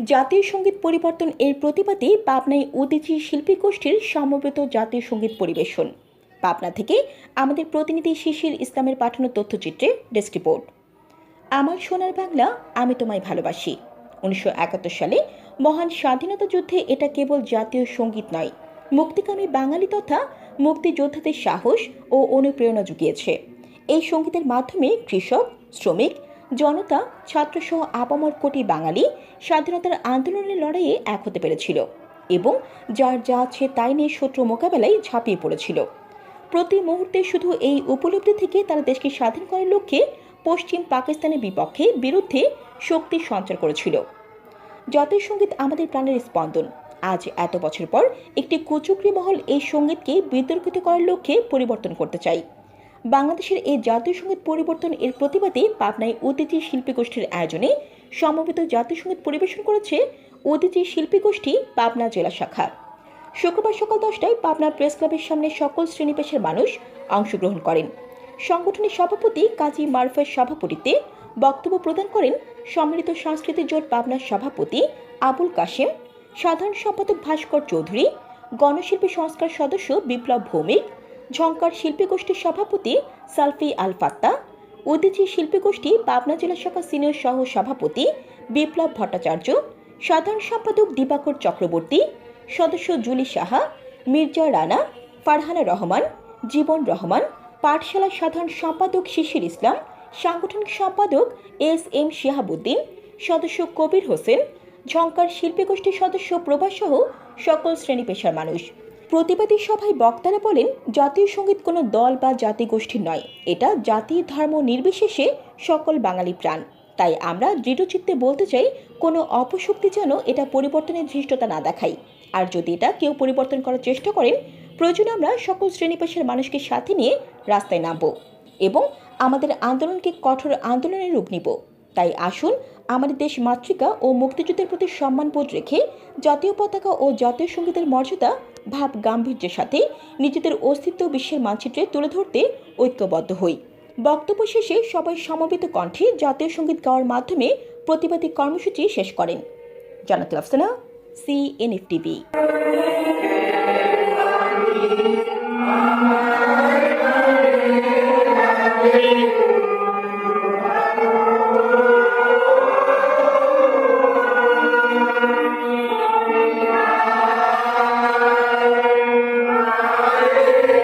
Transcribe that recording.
জাতীয় সংগীত পরিবর্তন এর প্রতিবাদে পাবনায় উদীচী শিল্পী গোষ্ঠীর সমবেত জাতীয় সংগীত পরিবেশন। পাবনা থেকে আমাদের প্রতিনিধি শিশির ইসলামের পাঠানো তথ্যচিত্রে ডেস্ক রিপোর্ট। আমার সোনার বাংলা, আমি তোমায় ভালোবাসি। উনিশশো একাত্তর সালে মহান স্বাধীনতা যুদ্ধে এটা কেবল জাতীয় সংগীত নয়, মুক্তিকামী বাঙালি তথা মুক্তিযোদ্ধাদের সাহস ও অনুপ্রেরণা জুগিয়েছে। এই সঙ্গীতের মাধ্যমে কৃষক, শ্রমিক জনতা, ছাত্রসহ আপামর কোটি বাঙালি স্বাধীনতার আন্দোলনের লড়াইয়ে এক হতে পেরেছিল এবং যার যা আছে তাই নিয়ে শত্রু মোকাবেলায় ঝাঁপিয়ে পড়েছিল। প্রতি মুহূর্তে শুধু এই উপলব্ধি থেকে তারা দেশকে স্বাধীন করার লক্ষ্যে পশ্চিম পাকিস্তানের বিপক্ষে বিরুদ্ধে শক্তি সঞ্চার করেছিল। জাতীয় সংগীত আমাদের প্রাণের স্পন্দন। আজ এত বছর পর একটি কুচুকরি মহল এই সঙ্গীতকে বিতর্কিত করার লক্ষ্যে পরিবর্তন করতে চাই। বাংলাদেশের এই জাতীয় সংগীত পরিবর্তন এর প্রতিবাদে পাবনায় অতিথি শিল্পী গোষ্ঠীর আয়োজনে সমবেত জাতীয় সংগীত পরিবেশন করেছে অতিথি শিল্পী গোষ্ঠী পাবনা জেলা শাখা। শুক্রবার সকাল দশটায় পাবনা প্রেস ক্লাবের সামনে সকল শ্রেণি পেশার মানুষ অংশগ্রহণ করেন। সংগঠনের সভাপতি কাজী মারফের সভাপতিত্বে বক্তব্য প্রদান করেন সম্মিলিত সাংস্কৃতিক জোট পাবনার সভাপতি আবুল কাশেম, সাধারণ সম্পাদক ভাস্কর চৌধুরী, গণশিল্পী সংস্কার সদস্য বিপ্লব ভৌমিক ঝঙ্কার শিল্পী গোষ্ঠীর সভাপতি সালফি আল ফাত্তা, উদীচী শিল্পী গোষ্ঠী পাবনা জেলা শাখা সিনিয়র সহ সভাপতি বিপ্লব ভট্টাচার্য, সাধারণ সম্পাদক দিবাকর চক্রবর্তী, সদস্য জুলি সাহা, মির্জা রানা, ফারহানা রহমান, জীবন রহমান পাঠশালা সাধারণ সম্পাদক শিশির ইসলাম, সাংগঠনিক সম্পাদক এস এম শিহাবুদ্দিন, সদস্য কবির হোসেন ঝঙ্কার শিল্পী গোষ্ঠীর সদস্য প্রভাস সহ সকল শ্রেণি পেশার মানুষ। প্রতিবাদী সভায় বক্তারা বলেন, জাতীয় সংগীত কোনো দল বা জাতি গোষ্ঠীর নয়। এটা জাতি, ধর্ম নির্বিশেষে সকল বাঙালি প্রাণ। তাই আমরা দৃঢ়চিত্তে বলতে চাই, কোনো অপশক্তি যেন এটা পরিবর্তনের ধৃষ্টতা না দেখায়। আর যদি এটা কেউ পরিবর্তন করার চেষ্টা করেন প্রয়োজনে আমরা সকল শ্রেণীপেশার মানুষকে সাথে নিয়ে রাস্তায় নামব এবং আমাদের আন্দোলনকে কঠোর আন্দোলনের রূপ নিব। তাই আসুন আমাদের দেশ মাতৃকা ও মুক্তিযুদ্ধের প্রতি সম্মানবোধ রেখে জাতীয় পতাকা ও জাতীয় সঙ্গীতের মর্যাদা, ভাব গাম্ভীর্যের সাথে নিজেদের অস্তিত্ব বিশ্বের মানচিত্রে তুলে ধরতে ঐক্যবদ্ধ হই। বক্তব্য শেষে সবাই সমবেত কণ্ঠে জাতীয় সংগীত গাওয়ার মাধ্যমে প্রতিবাদী কর্মসূচি শেষ করেন। জানাত লাফসানা সি Yeah.